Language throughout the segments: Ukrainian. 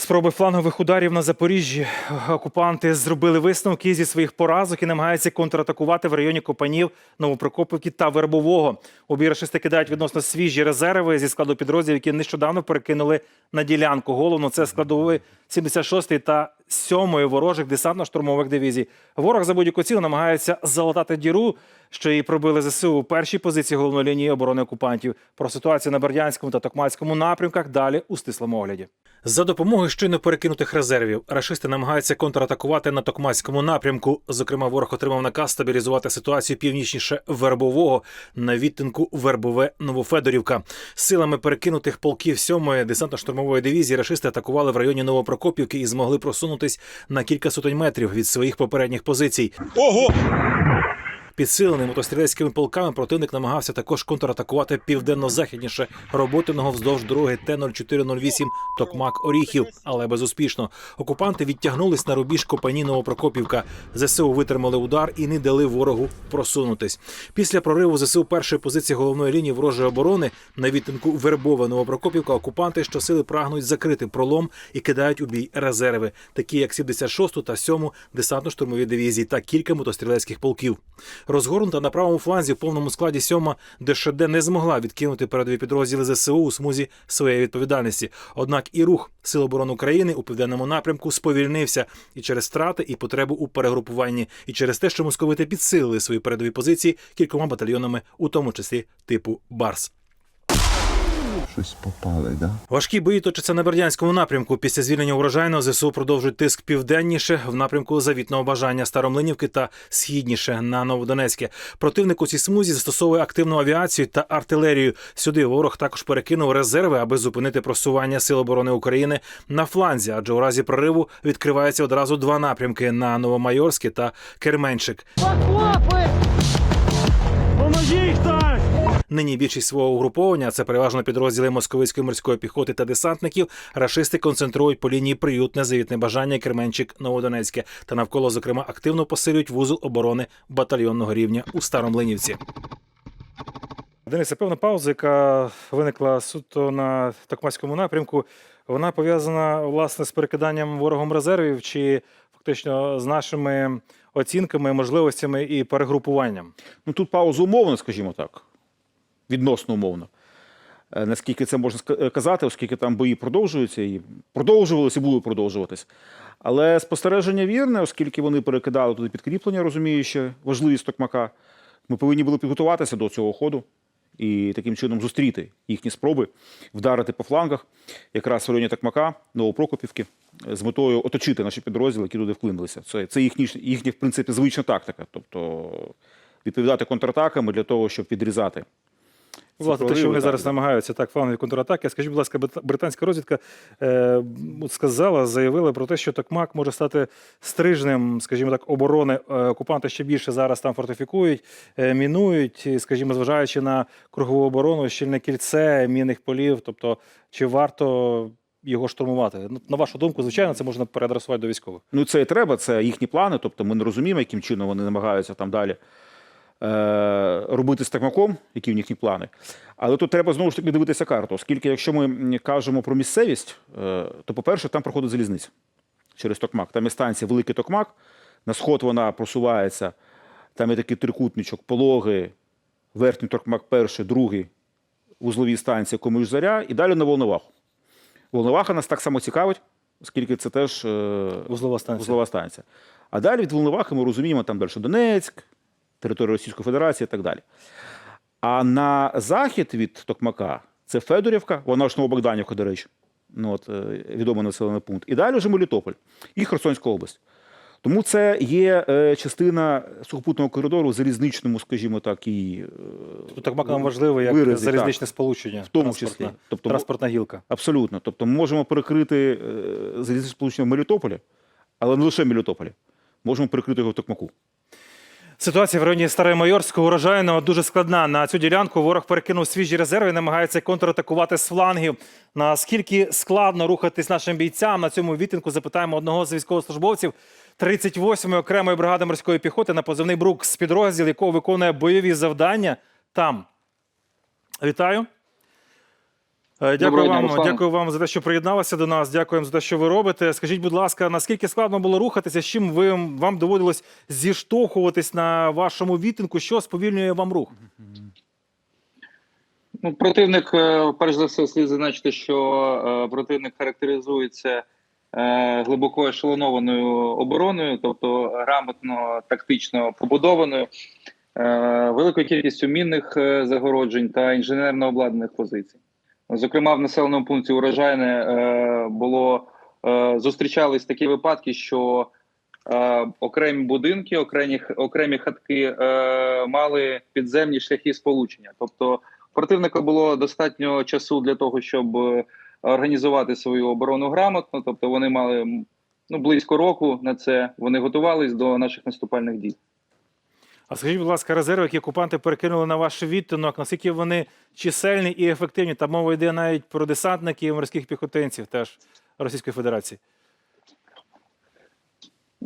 Спроби флангових ударів на Запоріжжі. Окупанти зробили висновки зі своїх поразок і намагаються контратакувати в районі Копанів, Новопрокопівки та Вербового. Обі рашисти кидають відносно свіжі резерви зі складу підрозділів, які нещодавно перекинули на ділянку. Головно це складові 76-ї та 7-ї ворожих десантно-штурмових дивізій. Ворог за будь-яку ціну намагається залатати діру, що її пробили ЗСУ у першій позиції головної лінії оборони окупантів. Про ситуацію на Бердянському та Токмацькому напрямках далі у стислому огляді. За допомогою щойно перекинутих резервів рашисти намагаються контратакувати на Токмацькому напрямку. Зокрема, ворог отримав наказ стабілізувати ситуацію північніше Вербового на відтинку Вербове Новофедорівка. Силами перекинутих полків 7-ї десантно-штурмової дивізії рашисти атакували в районі Новопрокопівки і змогли просунутись на кілька сотень метрів від своїх попередніх позицій. Ого! Підсилений мотострілецькими полками противник намагався також контратакувати південно-західніше роботиного вздовж дороги Т-0408 Токмак Оріхів, але безуспішно. Окупанти відтягнулись на рубіж Копані Новопрокопівка. ЗСУ витримали удар і не дали ворогу просунутись. Після прориву ЗСУ першої позиції головної лінії ворожої оборони на відтинку Вербове Новопрокопівка окупанти щосили прагнуть закрити пролом і кидають у бій резерви, такі як 76 та 7 десантно-штурмові дивізії та кілька мотострілецьких полків. Розгорнута на правому фланзі в повному складі сьома ДШД не змогла відкинути передові підрозділи ЗСУ у смузі своєї відповідальності. Однак і рух Сил оборони України у південному напрямку сповільнився і через втрати, і потребу у перегрупуванні, і через те, що московити підсилили свої передові позиції кількома батальйонами, у тому числі типу Барс. Щось попали, да? Важкі бої точаться на Бердянському напрямку. Після звільнення урожайного ЗСУ продовжують тиск південніше в напрямку завітного бажання Старомлинівки та східніше на Новодонецьке. Противник у цій смузі застосовує активну авіацію та артилерію. Сюди ворог також перекинув резерви, аби зупинити просування Сил оборони України на фланзі, адже у разі прориву відкриваються одразу два напрямки на Новомайорське та Керменчик. Нині більшість свого угруповання, це переважно підрозділи московицької морської піхоти та десантників, рашисти концентрують по лінії приютне завітне бажання Керменчик Новодонецьке та навколо, зокрема, активно посилюють вузол оборони батальйонного рівня у Старомлинівці. Денисе, певна пауза, яка виникла суто на Токмацькому напрямку, вона пов'язана власне з перекиданням ворогом резервів чи фактично з нашими оцінками, можливостями і перегрупуванням. Ну тут пауза умовна, скажімо так. Відносно умовно. Е, Наскільки це можна е, казати, оскільки там бої продовжуються і продовжувалися і будуть продовжуватись. Але спостереження вірне, оскільки вони перекидали туди підкріплення, розуміючи важливість Токмака, ми повинні були підготуватися до цього ходу і таким чином зустріти їхні спроби вдарити по флангах, якраз в районі Токмака, Новопрокопівки, е, з метою оточити наші підрозділи, які туди вклинилися. Це, це їхні, їхня, в принципі, звична тактика. Тобто відповідати контратаками для того, щоб підрізати. Власне, те, що вони так, зараз намагаються так флангові контратаки. Скажіть, будь ласка, британська розвідка е, сказала, заявила про те, що Токмак може стати стрижнем, скажімо так, оборони Е, окупанти ще більше зараз там фортифікують, е, мінують, скажімо, зважаючи на кругову оборону, щільне кільце, мінних полів. Тобто, чи варто його штурмувати? Ну, на вашу думку, звичайно, це можна переадресувати до військових. Ну, це і треба, це їхні плани. Тобто ми не розуміємо, яким чином вони намагаються там далі робити з Токмаком, які в їхні плани. Але тут треба знову ж таки дивитися карту, оскільки якщо ми кажемо про місцевість, е, то, по-перше, там проходить залізниця через Токмак. Там є станція Великий Токмак, на сход вона просувається, там є такий трикутничок, пологи, верхній Токмак перший, другий, вузлові станції Комиш-Заря і далі на Волноваху. Волноваха нас так само цікавить, оскільки це теж е, Вузлова станція. вузлова станція. А далі від Волновахи ми розуміємо там далі Донецьк, територія Російської Федерації і так далі. А на захід від Токмака це Федорівка, вона ж Новобогданівка, до речі, ну, от, е, відомий населений пункт. І далі вже Мелітополь і Херсонська область. Тому це є е, частина сухопутного коридору в залізничному, скажімо так, і е, Тут Токмак нам важливий як виразі, залізничне сполучення, В тому числі. Тобто, транспортна гілка. Абсолютно. Тобто ми можемо перекрити залізничне сполучення в Мелітополі, але не лише в Мелітополі. Можемо перекрити його в Токмаку. Ситуація в районі Старомайорського урожайного дуже складна. На цю ділянку ворог перекинув свіжі резерви і намагається контратакувати з флангів. Наскільки складно рухатись нашим бійцям на цьому відтинку? Запитаємо одного з військовослужбовців 38-ї окремої бригади морської піхоти на позивний Брук з підрозділ, якого виконує бойові завдання там. Вітаю. Е, Дякую Доброго дня, вам, Руслане. дякую вам за те, що приєдналися до нас. Дякуємо за те, що ви робите. Скажіть, будь ласка, наскільки складно було рухатися? З чим ви вам доводилось зіштовхуватись на вашому відтинку? Що сповільнює вам рух? Ну, противник, е, перш за все, слід зазначити, що е, противник характеризується глибоко ешелонованою обороною, тобто грамотно тактично побудованою, великою кількістю мінних загороджень та інженерно обладнаних позицій. Зокрема, в населеному пункті урожайне е, було е, зустрічались такі випадки, що е, окремі будинки, окремі, окремі хатки мали підземні шляхи сполучення. Тобто противника було достатньо часу для того, щоб організувати свою оборону грамотно. Тобто вони мали ну, близько року на це. Вони готувались до наших наступальних дій. А скажіть, будь ласка, резерви, які окупанти перекинули на ваш відтинок, наскільки вони чисельні і ефективні? Та мова йде навіть про десантників і морських піхотинців теж Російської Федерації.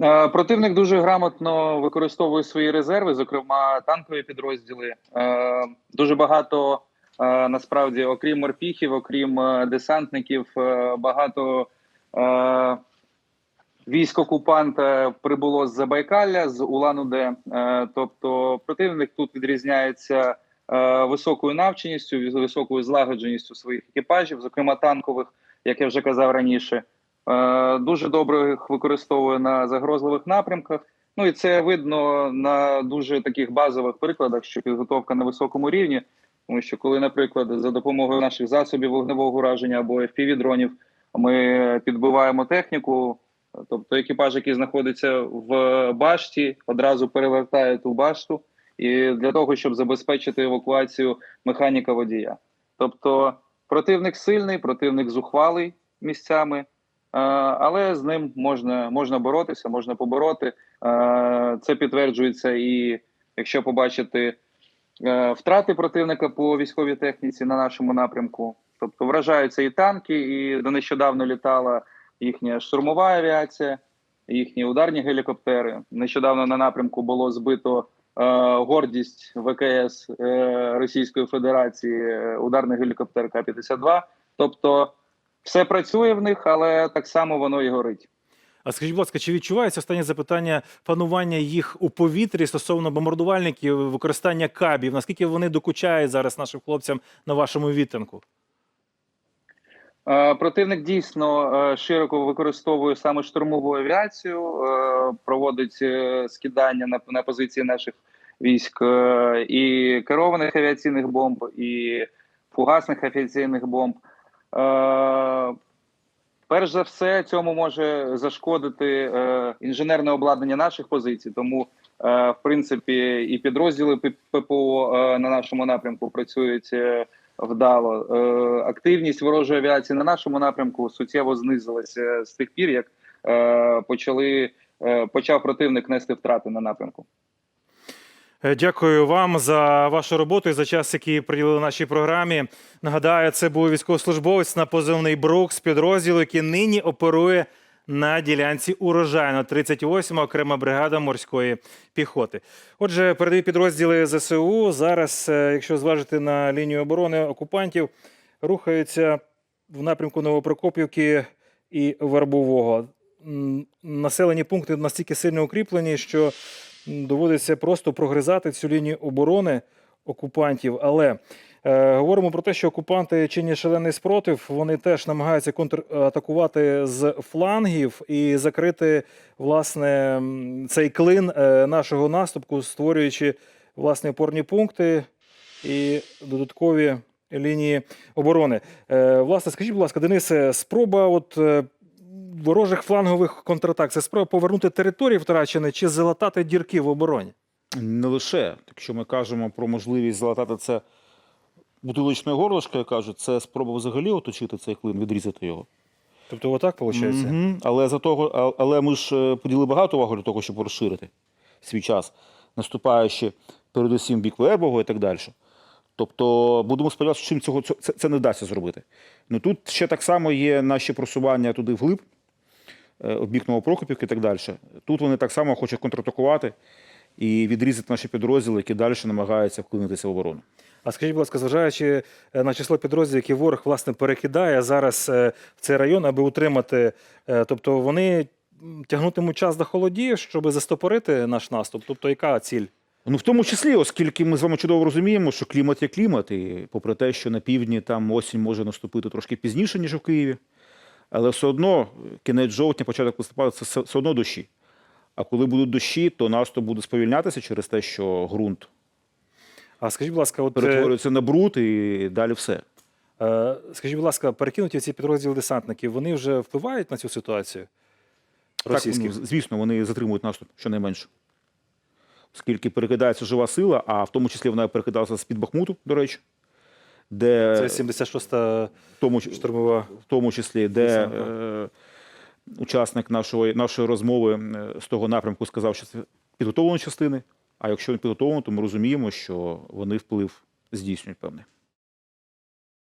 Е, Противник дуже грамотно використовує свої резерви, зокрема танкові підрозділи. Е, Дуже багато е, насправді, окрім морпіхів, окрім десантників, багато е, військ окупанта прибуло з Забайкалля, з Улан-Удэ. Е, Тобто противник тут відрізняється е, високою навченістю, високою злагодженістю своїх екіпажів, зокрема танкових, як я вже казав раніше. Е, Дуже добре їх використовує на загрозливих напрямках. Ну і це видно на дуже таких базових прикладах, що підготовка на високому рівні. Тому що, коли, наприклад, за допомогою наших засобів вогневого ураження або fpv дронів ми підбиваємо техніку, тобто екіпаж, який знаходиться в башті, одразу перевертає ту башту, і для того, щоб забезпечити евакуацію механіка водія. Тобто противник сильний, противник зухвалий місцями. Е, але з ним можна, можна боротися, можна побороти. Е, Це підтверджується і якщо побачити е, втрати противника по військовій техніці на нашому напрямку. Тобто вражаються і танки, і до нещодавно літала їхня штурмова авіація, їхні ударні гелікоптери. Нещодавно на напрямку було збито е, гордість ВКС е, Російської Федерації, е, ударний гелікоптер К-52. Тобто все працює в них, але так само воно і горить. А скажіть, будь ласка, чи відчувається останнє запитання панування їх у повітрі стосовно бомбардувальників, використання кабів? Наскільки вони докучають зараз нашим хлопцям на вашому відтинку? Е, Противник дійсно е, широко використовує саме штурмову авіацію, е, проводить скидання на, на позиції наших військ і керованих авіаційних бомб, і фугасних авіаційних бомб. Перш за все, цьому може зашкодити інженерне обладнання наших позицій, тому в принципі і підрозділи ППО на нашому напрямку працюють вдало. Е, активність ворожої авіації на нашому напрямку суттєво знизилася з тих пір, як е, почали е, почав противник нести втрати на напрямку. Дякую вам за вашу роботу і за час, який приділили нашій програмі. Нагадаю, це був військовослужбовець на позивний Брук з підрозділу, який нині оперує на ділянці урожайно 38 окрема бригада морської піхоти. Отже, передові підрозділи ЗСУ зараз, е, якщо зважити на лінію оборони окупантів, рухаються в напрямку Новопрокопівки і Вербового. Населені пункти настільки сильно укріплені, що доводиться просто прогризати цю лінію оборони окупантів. Але говоримо про те, що окупанти чинять шалений спротив. Вони теж намагаються контратакувати з флангів і закрити власне цей клин е, нашого наступу, створюючи власне опорні пункти і додаткові лінії оборони. Е, власне, скажіть, будь ласка, Денисе, спроба от. е, Ворожих флангових контратак це спроба повернути території втрачені чи залатати дірки в обороні? Не лише, якщо ми кажемо про можливість залатати це бутилочною горлышкою, я кажу, це спроба взагалі оточити цей клин, відрізати його. Тобто, отак виходить? Мгм. Але за того, але ми ж е, поділи багато уваги для того, щоб розширити свій час, наступаючи передусім бік Вербового і так далі. Тобто будемо сподіватися, що чим цього це, це не вдасться зробити. Ну тут ще так само є наші просування туди вглиб, е, бік Новопрокопівки і так далі. Тут вони так само хочуть контратакувати і відрізати наші підрозділи, які далі намагаються вклинитися в оборону. А скажіть, будь ласка, зважаючи е, на число підрозділів, які ворог власне перекидає зараз е, в цей район, аби утримати, е, тобто вони тягнутимуть час до холодів, щоб застопорити наш наступ. Тобто, яка ціль? Ну, в тому числі, оскільки ми з вами чудово розуміємо, що клімат є клімат, і попри те, що на півдні там осінь може наступити трошки пізніше, ніж в Києві, але все одно кінець жовтня, початок листопада це все одно дощі. А коли будуть дощі, то наступ буде сповільнятися через те, що ґрунт А скажіть, будь ласка, от е, перетворюється на бруд і далі все. е, скажіть, будь ласка, перекинуті ці підрозділи десантників, вони вже впливають на цю ситуацію? Російських? Так, ну, звісно, вони затримують наступ щонайменше. Оскільки перекидається жива сила, а в тому числі вона перекидалася з-під Бахмуту, до речі, де Це 76-та в тому, штурмова. в тому числі, де е, учасник нашої, нашої розмови е, з того напрямку сказав, що це підготовлені частини. А якщо він підготовлений, то ми розуміємо, що вони вплив здійснюють певний.